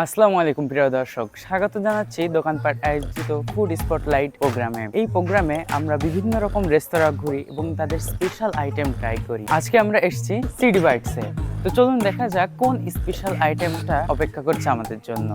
আসসালামু আলাইকুম, প্রিয় দর্শক। স্বাগত জানাচ্ছি দোকানপাট আয়োজিত ফুড স্পটলাইট প্রোগ্রামে। এই প্রোগ্রামে আমরা বিভিন্ন রকম রেস্তোরাঁ ঘুরি এবং তাদের স্পেশাল আইটেম ট্রাই করি। আজকে আমরা এসেছি সিডি বাইটসে তো চলুন দেখা যাক কোন স্পেশাল আইটেমটা অপেক্ষা করছে আমাদের জন্য।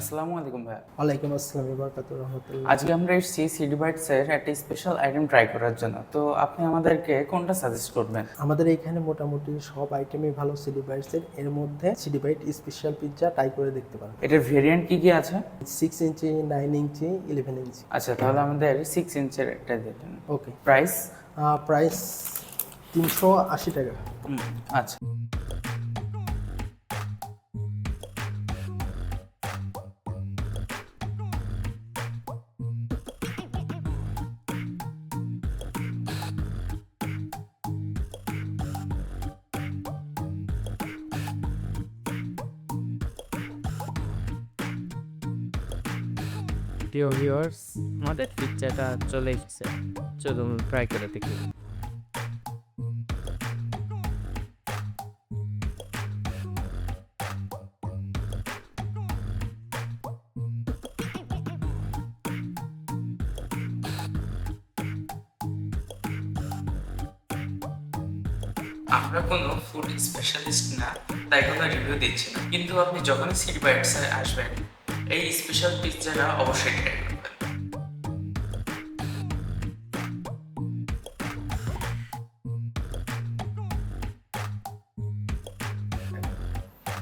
আসসালামু আলাইকুম ভাইয়া। ওয়ালাইকুম আসসালাম বারাকাতুহু রহমতুল্লাহ। আজকে আমরা এসেছি সিডি বাইটসের একটা স্পেশাল আইটেম ট্রাই করার জন্য। তো আপনি আমাদেরকে কোনটা সাজেস্ট করবেন? আমাদের এখানে মোটামুটি সব আইটেমই ভালো সিডি বাইটসের এর মধ্যে CD bite special pizza try করে দেখতে পারেন। এটার ভেরিয়েন্ট কি কি আছে? Six inch nine inch eleven inch আচ্ছা তাহলে আমাদের সিক্স ইঞ্চের একটা দেবেন ওকে প্রাইস প্রাইস তিনশো আশি টাকা। আচ্ছা। প্রিয় ভিউয়ার্স আমাদের পিকচারটা চলে এসেছে। চলুন ট্রাই করে দেখি। আমরা কোনো ফুড স্পেশালিস্ট না, তাই কোনো রিভিউ দিচ্ছি না। কিন্তু আপনি যখনই সিটি বাইটসে আসবেন এই স্পেশাল পিৎজাটা অবশ্যই ট্রাই করবেন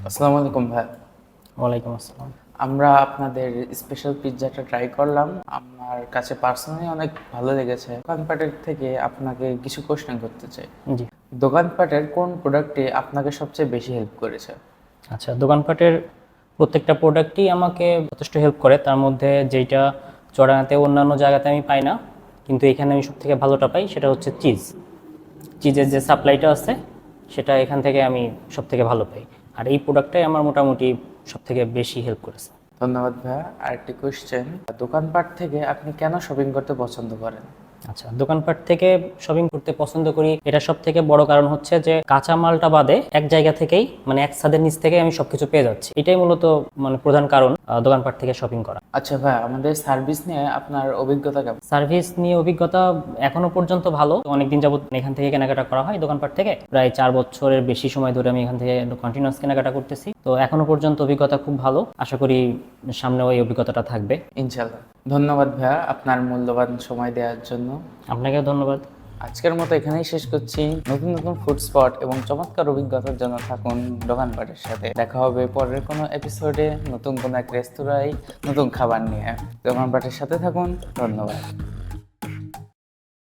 আসসালামু আলাইকুম ভাই। ওয়ালাইকুম আসসালাম। আমরা আপনাদের স্পেশাল পিৎজাটা ট্রাই করলাম। আমার কাছে পার্সোনালি অনেক ভালো লেগেছে। দোকানপাটের থেকে আপনাকে কিছু কোশ্চেন করতে চাই। জি। দোকানপাটের কোন প্রোডাক্টটি আপনাকে সবচেয়ে বেশি হেল্প করেছে? আচ্ছা দোকানপাটের প্রত্যেকটা প্রোডাক্টই আমাকে যথেষ্ট হেল্প করে। তার মধ্যে যেইটা চড়ানাতে অন্যান্য জায়গাতে আমি পাই না, কিন্তু এখানে আমি সবথেকে ভালোটা পাই সেটা হচ্ছে চিজ চিজের যে সাপ্লাইটা আছে, সেটা এখান থেকে আমি সব থেকে ভালো পাই। আর এই প্রোডাক্টটাই আমার মোটামুটি সব থেকে বেশি হেল্প করেছে। ধন্যবাদ ভাইয়া। আরেকটি কোয়েশ্চেন দোকানপাট থেকে আপনি কেন শপিং করতে পছন্দ করেন? আচ্ছা দোকানপাট থেকে শপিং করতে পছন্দ করি। এটা সব থেকে বড় কারণ হচ্ছে যে কাঁচা মালটা বাদে এক জায়গা থেকেই মানে এক ছাদের নিচ থেকে আমি সবকিছু পেয়ে যাচ্ছি। এটাই মূলত মানে প্রধান কারণ। দোকানপাট থেকে শপিং করা। আচ্ছা ভাই আমাদের সার্ভিস নিয়ে আপনার অভিজ্ঞতা কেমন? সার্ভিস নিয়ে অভিজ্ঞতা এখনও পর্যন্ত ভালো। অনেকদিন যাবত এখান থেকে কেনাকাটা করা হয় দোকানপাট থেকে। প্রায় চার বছরের বেশি সময় ধরে আমি এখান থেকে কন্টিনিউস কেনাকাটা করতেছি। তো এখনও পর্যন্ত অভিজ্ঞতা খুব ভালো। আশা করি সামনেও এই অভিজ্ঞতাটা থাকবে। ইনশাল্লাহ ধন্যবাদ ভাইয়া আপনার মূল্যবান সময় দেওয়ার জন্য। আপনাকেও ধন্যবাদ। আজকের মতো এখানেই শেষ করছি। নতুন নতুন ফুড স্পট এবং চমৎকার অভিজ্ঞতার জন্য থাকুন দোকানপাটের সাথে। দেখা হবে পরের কোনো এপিসোডে নতুন কোনো এক রেস্তোরাঁয় নতুন খাবার নিয়ে। দোকানপাটের সাথে থাকুন। ধন্যবাদ।